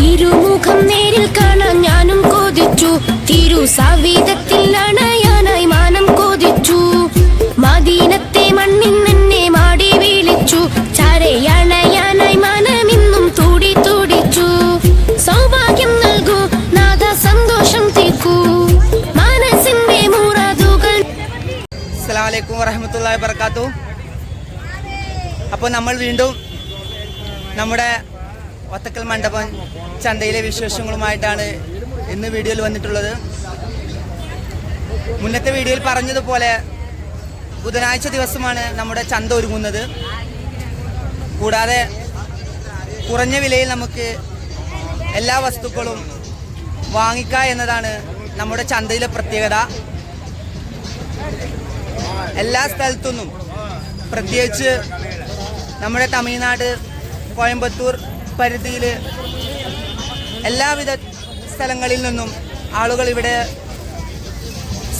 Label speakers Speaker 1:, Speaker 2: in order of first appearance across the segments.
Speaker 1: തിരുമുഖം നേരിൽ കാണാൻ ഞാനും കൊതിച്ചു തിരു സവീതത്തിൽ അണയാനായി മാനം കൊതിച്ചു മദീനത്തെ മണ്ണിൽ എന്നെ മാടി വിളിച്ചു ചരയണയാനായി മാനമിന്നും തൂടി തുടിച്ചു സൗഭാഗ്യം നൽകൂ നാഥ സന്തോഷം തീർക്കൂ മനസ്സിന്റെ മുറതുകൾ
Speaker 2: അസ്സലാമലൈക്കും വറഹമത്തുള്ള വർക്കാത്തു അപ്പോൾ നമ്മൾ വീണ്ടും നമ്മുടെ ഒത്തക്കൽ മണ്ഡപം ചന്തയിലെ വിശേഷങ്ങളുമായിട്ടാണ് ഇന്ന് വീഡിയോയിൽ വന്നിട്ടുള്ളത് മുന്നത്തെ വീഡിയോയിൽ പറഞ്ഞതുപോലെ ബുധനാഴ്ച ദിവസമാണ് നമ്മുടെ ചന്ത ഒരുങ്ങുന്നത് കൂടാതെ കുറഞ്ഞ വിലയിൽ നമുക്ക് എല്ലാ വസ്തുക്കളും വാങ്ങിക്കുക എന്നതാണ് നമ്മുടെ ചന്തയിലെ പ്രത്യേകത എല്ലാ സ്ഥലത്തുനിന്നും പ്രത്യേകിച്ച് നമ്മുടെ തമിഴ്നാട് കോയമ്പത്തൂർ പരിധിയിൽ എല്ലാവിധ സ്ഥലങ്ങളിൽ നിന്നും ആളുകൾ ഇവിടെ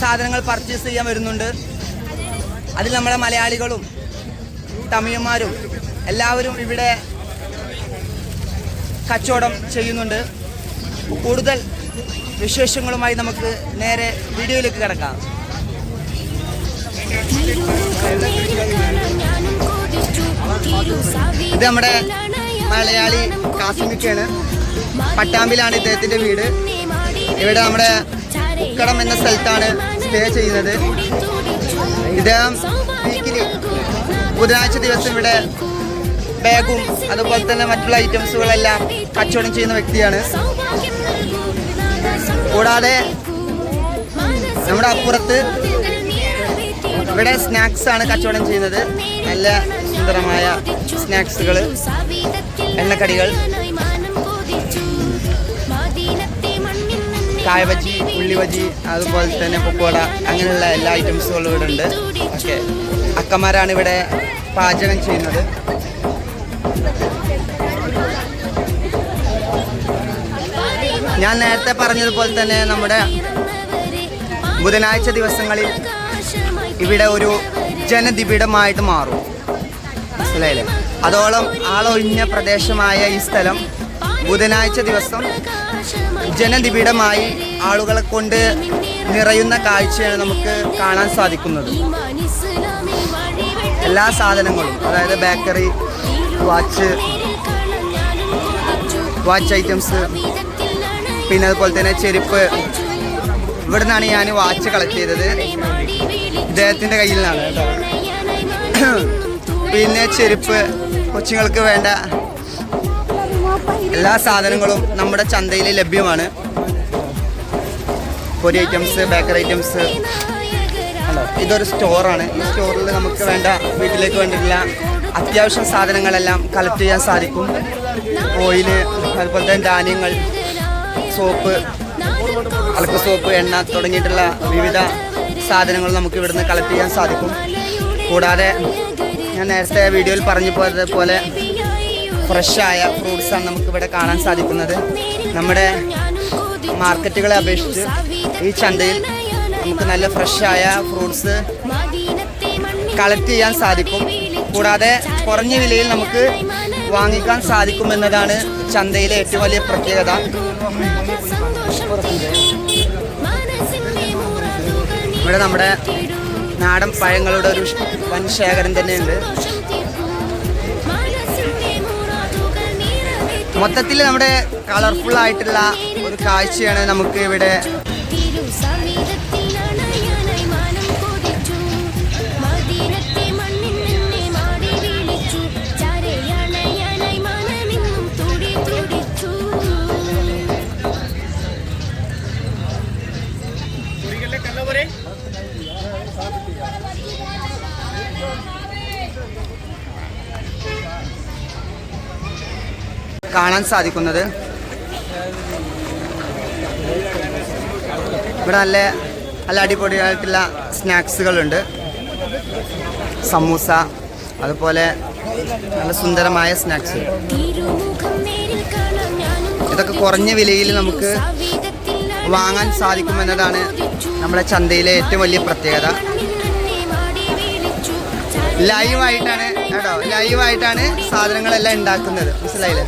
Speaker 2: സാധനങ്ങൾ പർച്ചേസ് ചെയ്യാൻ വരുന്നുണ്ട് അതിൽ നമ്മളെ മലയാളികളും തമിഴന്മാരും എല്ലാവരും ഇവിടെ കച്ചവടം ചെയ്യുന്നുണ്ട് കൂടുതൽ വിശേഷങ്ങളുമായി നമുക്ക് നേരെ വീഡിയോയിലേക്ക് കിടക്കാം ഇത് നമ്മുടെ മലയാളി കാസിമിക്കാണ് പട്ടാമ്പിലാണ് ഇദ്ദേഹത്തിൻ്റെ വീട് ഇവിടെ നമ്മുടെ ഉക്കടം എന്ന സ്ഥലത്താണ് സ്റ്റേ ചെയ്യുന്നത് ഇദ്ദേഹം വീക്കിലി ബുധനാഴ്ച ദിവസം ഇവിടെ ബാഗും അതുപോലെ തന്നെ മറ്റുള്ള ഐറ്റംസുകളെല്ലാം കച്ചവടം ചെയ്യുന്ന വ്യക്തിയാണ് കൂടാതെ നമ്മുടെ അപ്പുറത്ത് ഇവിടെ സ്നാക്സ് ആണ് കച്ചവടം ചെയ്യുന്നത് നല്ല സുന്ദരമായ സ്നാക്സുകൾ എണ്ണക്കടികൾ കായ ബജി ഉള്ളി അതുപോലെ തന്നെ പൊക്കോട അങ്ങനെയുള്ള എല്ലാ ഐറ്റംസുകളും ഇവിടെ ഉണ്ട് ഓക്കെ അക്കമാരാണ് ഇവിടെ പാചകം ചെയ്യുന്നത് ഞാൻ നേരത്തെ പറഞ്ഞതുപോലെ തന്നെ നമ്മുടെ ബുധനാഴ്ച ദിവസങ്ങളിൽ ഇവിടെ ഒരു ജനനിബിഡമായിട്ട് മാറും മനസ്സിലായില്ലേ അതോളം ആളൊഴിഞ്ഞ പ്രദേശമായ ഈ സ്ഥലം ബുധനാഴ്ച ദിവസം ജനനിബിഡമായി ആളുകളെ കൊണ്ട് നിറയുന്ന കാഴ്ചയാണ് നമുക്ക് കാണാൻ സാധിക്കുന്നത് എല്ലാ സാധനങ്ങളും അതായത് ബേക്കറി വാച്ച് വാച്ച് ഐറ്റംസ് പിന്നെ അതുപോലെ തന്നെ ചെരുപ്പ് ഇവിടെ നിന്നാണ് ഞാൻ വാച്ച് കളക്ട് ചെയ്തത് ഇദ്ദേഹത്തിൻ്റെ കയ്യിൽ നിന്നാണ് കേട്ടോ പിന്നെ ചെരുപ്പ് കൊച്ചുങ്ങൾക്ക് വേണ്ട എല്ലാ സാധനങ്ങളും നമ്മുടെ ചന്തയിൽ ലഭ്യമാണ് പൊരി ഐറ്റംസ് ബേക്കറി ഐറ്റംസ് ഇതൊരു സ്റ്റോറാണ് ഈ സ്റ്റോറിൽ നമുക്ക് വേണ്ട വീട്ടിലേക്ക് വേണ്ടിയിട്ടുള്ള അത്യാവശ്യം സാധനങ്ങളെല്ലാം കളക്ട് ചെയ്യാൻ സാധിക്കും ഓയില് അതുപോലെ തന്നെ ധാന്യങ്ങൾ സോപ്പ് അളക്ക് സോപ്പ് എണ്ണ തുടങ്ങിയിട്ടുള്ള വിവിധ സാധനങ്ങൾ നമുക്ക് ഇവിടുന്ന് കളക്ട് ചെയ്യാൻ സാധിക്കും കൂടാതെ ഞാൻ നേരത്തെ വീഡിയോയിൽ പറഞ്ഞു പോയതുപോലെ ഫ്രഷായ ഫ്രൂട്ട്സാണ് നമുക്കിവിടെ കാണാൻ സാധിക്കുന്നത് നമ്മുടെ മാർക്കറ്റുകളെ അപേക്ഷിച്ച് ഈ ചന്തയിൽ നമുക്ക് നല്ല ഫ്രഷായ ഫ്രൂട്ട്സ് കളക്ട് ചെയ്യാൻ സാധിക്കും കൂടാതെ കുറഞ്ഞ വിലയിൽ നമുക്ക് വാങ്ങിക്കാൻ സാധിക്കുമെന്നതാണ് ചന്തയിലെ ഏറ്റവും വലിയ പ്രത്യേകത ഇവിടെ നമ്മുടെ നാടൻ പഴങ്ങളുടെ ഒരു വൻ ശേഖരം തന്നെയുണ്ട് മൊത്തത്തിൽ നമ്മുടെ കളർഫുൾ ആയിട്ടുള്ള ഒരു കാഴ്ചയാണ് നമുക്ക് ഇവിടെ കാണാൻ സാധിക്കുന്നത് ഇവിടെ നല്ല നല്ല അടിപൊളിയായിട്ടുള്ള സ്നാക്സുകളുണ്ട് സമൂസ അതുപോലെ നല്ല സുന്ദരമായ സ്നാക്സ് ഇതൊക്കെ കുറഞ്ഞ വിലയിൽ നമുക്ക് വാങ്ങാൻ സാധിക്കുമെന്നതാണ് നമ്മുടെ ചന്തയിലെ ഏറ്റവും വലിയ പ്രത്യേകത ലൈവായിട്ടാണ് കേട്ടോ ലൈവായിട്ടാണ് സാധനങ്ങളെല്ലാം ഉണ്ടാക്കുന്നത് മനസ്സിലായില്ലേ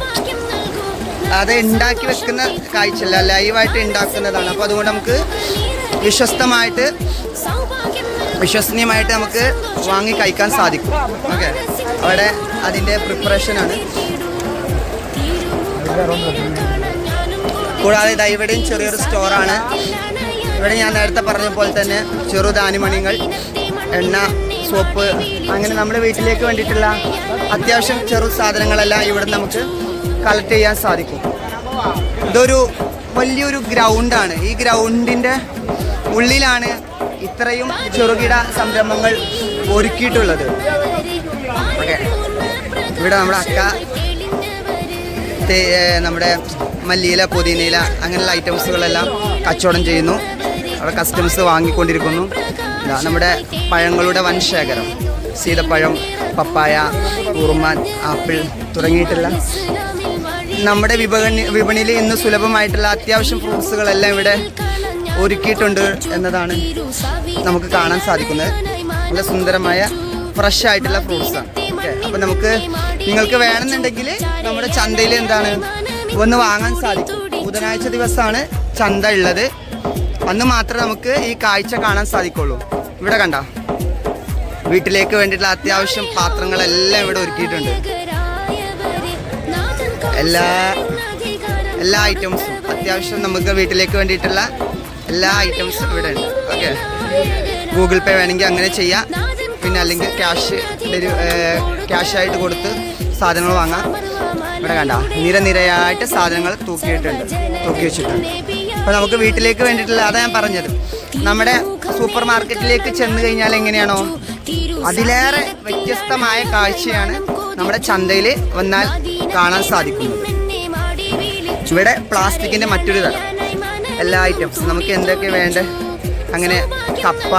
Speaker 2: അത് ഉണ്ടാക്കി വെക്കുന്ന കാഴ്ചയല്ല ലൈവായിട്ട് ഉണ്ടാക്കുന്നതാണ് അപ്പോൾ അതുകൊണ്ട് നമുക്ക് വിശ്വസ്തമായിട്ട് വിശ്വസനീയമായിട്ട് നമുക്ക് വാങ്ങി കഴിക്കാൻ സാധിക്കും ഓക്കെ അവിടെ അതിൻ്റെ പ്രിപ്പറേഷനാണ് കൂടാതെ ഇതാ ഇവിടെയും ചെറിയൊരു സ്റ്റോറാണ് ഇവിടെ ഞാൻ നേരത്തെ പറഞ്ഞ പോലെ തന്നെ ചെറു എണ്ണ സോപ്പ് അങ്ങനെ നമ്മുടെ വീട്ടിലേക്ക് വേണ്ടിയിട്ടുള്ള അത്യാവശ്യം ചെറു സാധനങ്ങളെല്ലാം ഇവിടെ നമുക്ക് കളക്ട് ചെയ്യാൻ സാധിക്കും ഇതൊരു വലിയൊരു ഗ്രൗണ്ടാണ് ഈ ഗ്രൗണ്ടിൻ്റെ ഉള്ളിലാണ് ഇത്രയും ചെറുകിട സംരംഭങ്ങൾ ഒരുക്കിയിട്ടുള്ളത് ഓക്കെ ഇവിടെ നമ്മുടെ അക്ക നമ്മുടെ മല്ലിയില പുതിനയില അങ്ങനെയുള്ള ഐറ്റംസുകളെല്ലാം കച്ചവടം ചെയ്യുന്നു അവിടെ കസ്റ്റംസ് വാങ്ങിക്കൊണ്ടിരിക്കുന്നു നമ്മുടെ പഴങ്ങളുടെ വൻ ശേഖരം സീതപ്പഴം പപ്പായ കുറുമാൻ ആപ്പിൾ തുടങ്ങിയിട്ടുള്ള നമ്മുടെ വിപണി വിപണിയിൽ ഇന്ന് സുലഭമായിട്ടുള്ള അത്യാവശ്യം ഫ്രൂട്ട്സുകളെല്ലാം ഇവിടെ ഒരുക്കിയിട്ടുണ്ട് എന്നതാണ് നമുക്ക് കാണാൻ സാധിക്കുന്നത് നല്ല സുന്ദരമായ ഫ്രഷ് ആയിട്ടുള്ള ഫ്രൂട്ട്സാണ് ഓക്കെ അപ്പം നമുക്ക് നിങ്ങൾക്ക് വേണമെന്നുണ്ടെങ്കിൽ നമ്മുടെ ചന്തയിൽ എന്താണ് ഒന്ന് വാങ്ങാൻ സാധിക്കും ബുധനാഴ്ച ദിവസമാണ് ചന്ത ഉള്ളത് അന്ന് മാത്രമേ നമുക്ക് ഈ കാഴ്ച കാണാൻ സാധിക്കുള്ളൂ ഇവിടെ കണ്ട വീട്ടിലേക്ക് വേണ്ടിയിട്ടുള്ള അത്യാവശ്യം പാത്രങ്ങളെല്ലാം ഇവിടെ ഒരുക്കിയിട്ടുണ്ട് എല്ലാ എല്ലാ ഐറ്റംസും അത്യാവശ്യം നമുക്ക് വീട്ടിലേക്ക് വേണ്ടിയിട്ടുള്ള എല്ലാ ഐറ്റംസും ഇവിടെ ഉണ്ട് ഓക്കെ ഗൂഗിൾ പേ വേണമെങ്കിൽ അങ്ങനെ ചെയ്യാം പിന്നെ അല്ലെങ്കിൽ ക്യാഷ് ആയിട്ട് കൊടുത്ത് സാധനങ്ങൾ വാങ്ങാം ഇവിടെ കണ്ട നിരനിരയായിട്ട് സാധനങ്ങൾ തൂക്കിയിട്ടുണ്ട് തൂക്കി വെച്ചിട്ടുണ്ട് അപ്പോൾ നമുക്ക് വീട്ടിലേക്ക് വേണ്ടിയിട്ടുള്ള അതാണ് ഞാൻ പറഞ്ഞത് നമ്മുടെ സൂപ്പർ മാർക്കറ്റിലേക്ക് ചെന്ന് കഴിഞ്ഞാൽ എങ്ങനെയാണോ അതിലേറെ വ്യത്യസ്തമായ കാഴ്ചയാണ് നമ്മുടെ ചന്തയിൽ വന്നാൽ കാണാൻ സാധിക്കുന്നത് ഇവിടെ പ്ലാസ്റ്റിക്കിൻ്റെ മറ്റൊരു തരം എല്ലാ ഐറ്റംസ് നമുക്ക് എന്തൊക്കെ വേണ്ട അങ്ങനെ കപ്പ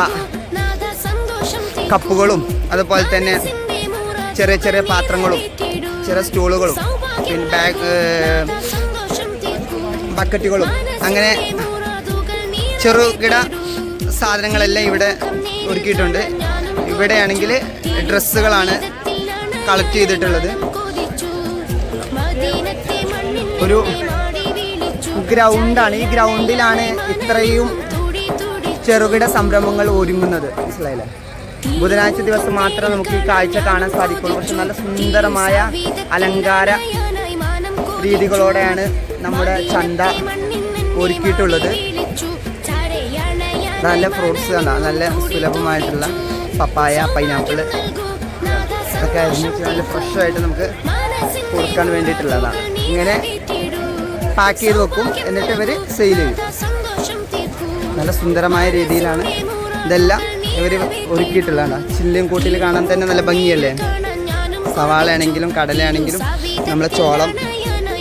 Speaker 2: കപ്പുകളും അതുപോലെ തന്നെ ചെറിയ ചെറിയ പാത്രങ്ങളും ചെറിയ സ്റ്റൂളുകളും പിന്നെ ബാഗ് ബക്കറ്റുകളും അങ്ങനെ ചെറുകിട സാധനങ്ങളെല്ലാം ഇവിടെ ഒരുക്കിയിട്ടുണ്ട് ഇവിടെയാണെങ്കിൽ ഡ്രസ്സുകളാണ് കളക്ട് ചെയ്തിട്ടുള്ളത് ഒരു ഗ്രൗണ്ടാണ് ഈ ഗ്രൗണ്ടിലാണ് ഇത്രയും ചെറുകിട സംരംഭങ്ങൾ ഒരുങ്ങുന്നത് മനസ്സിലായില്ലേ ബുധനാഴ്ച ദിവസം മാത്രം നമുക്ക് ഈ കാഴ്ച കാണാൻ സാധിക്കുള്ളൂ പക്ഷെ നല്ല സുന്ദരമായ അലങ്കാര രീതികളോടെയാണ് നമ്മുടെ ചന്ത ഒരുക്കിയിട്ടുള്ളത് നല്ല ഫ്രൂട്ട്സ് കണ്ട നല്ല സുലഭമായിട്ടുള്ള പപ്പായ പൈനാപ്പിൾ അതൊക്കെ അരിഞ്ഞിട്ട് നല്ല ഫ്രഷായിട്ട് നമുക്ക് കൊടുക്കാൻ വേണ്ടിയിട്ടുള്ളതാണ് ഇങ്ങനെ പാക്ക് ചെയ്ത് വെക്കും എന്നിട്ട് ഇവർ സെയിൽ ചെയ്യും നല്ല സുന്ദരമായ രീതിയിലാണ് ഇതെല്ലാം ഇവർ ഒരുക്കിയിട്ടുള്ളതാണ് ചില്ലും കൂട്ടിൽ കാണാൻ തന്നെ നല്ല ഭംഗിയല്ലേ സവാളയാണെങ്കിലും കടലയാണെങ്കിലും നമ്മളെ ചോളം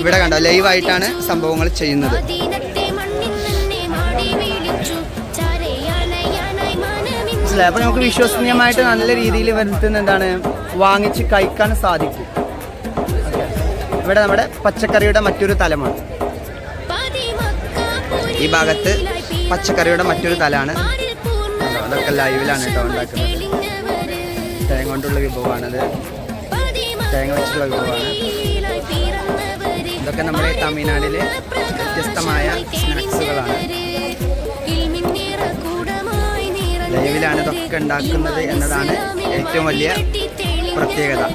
Speaker 2: ഇവിടെ കണ്ടോ ലൈവായിട്ടാണ് സംഭവങ്ങൾ ചെയ്യുന്നത് മനസ്സിലായി അപ്പോൾ നമുക്ക് വിശ്വസനീയമായിട്ട് നല്ല രീതിയിൽ വരുത്തുന്ന എന്താണ് വാങ്ങിച്ച് കഴിക്കാൻ സാധിക്കും ഇവിടെ നമ്മുടെ പച്ചക്കറിയുടെ മറ്റൊരു തലമാണ് ഈ ഭാഗത്ത് പച്ചക്കറിയുടെ മറ്റൊരു തലമാണ് അതൊക്കെ ലൈവിലാണ് കേട്ടോ ഉണ്ടാക്കുന്നത് തേങ്ങ കൊണ്ടുള്ള വിഭവമാണത് തേങ്ങ വെച്ചുള്ള വിഭവമാണ് ഇതൊക്കെ നമ്മുടെ തമിഴ്നാടിലെ വ്യത്യസ്തമായ സ്നാക്സുകളാണ് ഇതൊക്കെ ഉണ്ടാക്കുന്നത് എന്നതാണ് ഏറ്റവും വലിയ പ്രത്യേകത